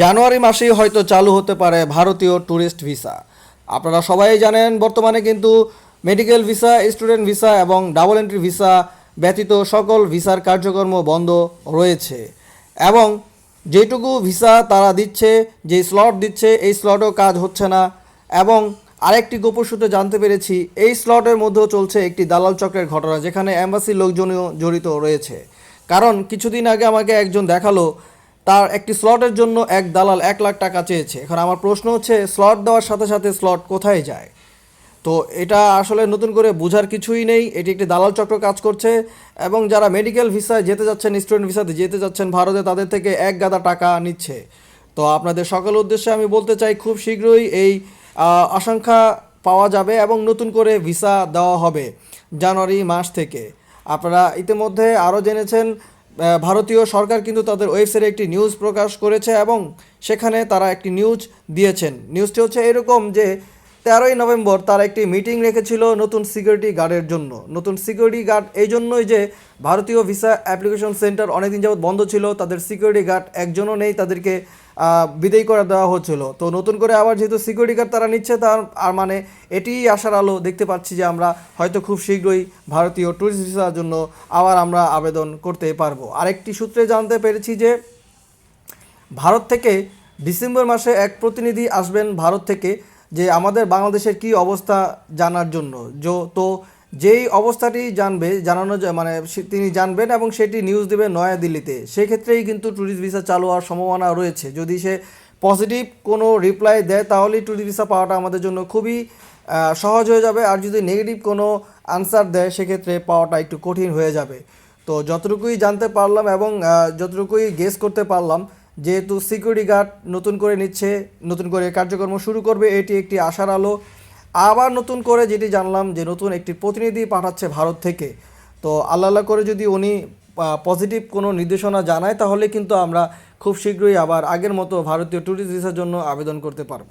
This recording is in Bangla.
জানুয়ারি মাসেই হয়তো চালু হতে পারে ভারতীয় ট্যুরিস্ট ভিসা। আপনারা সবাই জানেন, বর্তমানে কিন্তু মেডিকেল ভিসা, স্টুডেন্ট ভিসা এবং ডাবল এন্ট্রি ভিসা ব্যতীত সকল ভিসার কার্যক্রম বন্ধ রয়েছে এবং যেটুকু ভিসা তারা দিচ্ছে, যে স্লট দিচ্ছে, এই স্লটও কাজ হচ্ছে না এবং আরেকটি গোপন সূত্রে জানতে পেরেছি, এই স্লটের মধ্যেও চলছে একটি দালাল চক্রের ঘটনা যেখানে অ্যাম্বাসির লোকজনও জড়িত রয়েছে। কারণ কিছুদিন আগে আমাকে একজন দেখাল তার একটি স্লটের জন্য এক দালাল এক লাখ টাকা চেয়েছে। এখন আমার প্রশ্ন হচ্ছে, স্লট দেওয়ার সাথে সাথে স্লট কোথায় যায়? তো এটা আসলে নতুন করে বোঝার কিছুই নেই। এটি একটি দালাল চক্র কাজ করছে এবং যারা মেডিকেল ভিসায় যেতে যাচ্ছেন, স্টুডেন্ট ভিসাতে যেতে যাচ্ছেন, ভারতে তাদের থেকে এক গাদা টাকা নিচ্ছে। তো আপনাদের সকল উদ্দেশ্যে আমি বলতে চাই, খুব শীঘ্রই এই আশঙ্কা পাওয়া যাবে এবং নতুন করে ভিসা দেওয়া হবে জানুয়ারি মাস থেকে। আপনারা ইতিমধ্যে আরও জেনেছেন ভারতীয় সরকার কিন্তু তাদের ওয়েবসাইটে একটি নিউজ প্রকাশ করেছে এবং সেখানে তারা একটি নিউজ দিয়েছেন। নিউজটি হচ্ছে এরকম যে তেরোই নভেম্বর তারা একটি মিটিং রেখেছিল নতুন সিকিউরিটি গার্ডের জন্য। নতুন সিকিউরিটি গার্ড এই জন্যই যে ভারতীয় ভিসা অ্যাপ্লিকেশন সেন্টার অনেকদিন যাবৎ বন্ধ ছিল, তাদের সিকিউরিটি গার্ড একজনও নেই, তাদেরকে বিদায় করে দেওয়া হচ্ছিল। তো নতুন করে আবার যেহেতু সিকিউরিটি গার্ড তারা নিচ্ছে, তার আর মানে এটিই আসার আলো দেখতে পাচ্ছি যে আমরা হয়তো খুব শীঘ্রই ভারতীয় ট্যুরিস্ট ভিসার জন্য আবার আমরা আবেদন করতে পারব। আরেকটি সূত্রে জানতে পেরেছি যে ভারত থেকে ডিসেম্বর মাসে এক প্রতিনিধি আসবেন ভারত থেকে। যে আমাদের বাংলাদেশের কি অবস্থা জানার জন্য। যো, তো যেই অবস্থাটি জানবে, জানানো মানে তিনি জানবেন এবং সেটি নিউজ দেবে নয়াদিল্লিতে। সেক্ষেত্রেই কিন্তু ট্যুরিস্ট ভিসা চালু হওয়ার সম্ভাবনা রয়েছে। যদি সে পজিটিভ কোনো রিপ্লাই দেয়, তাহলেই ট্যুরিস্ট ভিসা পাওয়াটা আমাদের জন্য খুবই সহজ হয়ে যাবে। আর যদি নেগেটিভ কোনো আনসার দেয়, সেক্ষেত্রে পাওয়াটা একটু কঠিন হয়ে যাবে। তো যতটুকুই জানতে পারলাম এবং যতটুকুই গেস করতে পারলাম যেহেতু সিকিউরিটি গার্ড নতুন করে নিচ্ছে, নতুন করে কার্যক্রম শুরু করবে, এটি একটি আশার আলো। আবার নতুন করে যেটি জানলাম যে নতুন একটি প্রতিনিধি পাঠাচ্ছে ভারত থেকে। তো আল্লাহ করে যদি উনি পজিটিভ কোনো নির্দেশনা জানায়, তাহলে কিন্তু আমরা খুব শীঘ্রই আবার আগের মতো ভারতীয় ট্যুরিস্ট ভিসার জন্য আবেদন করতে পারব।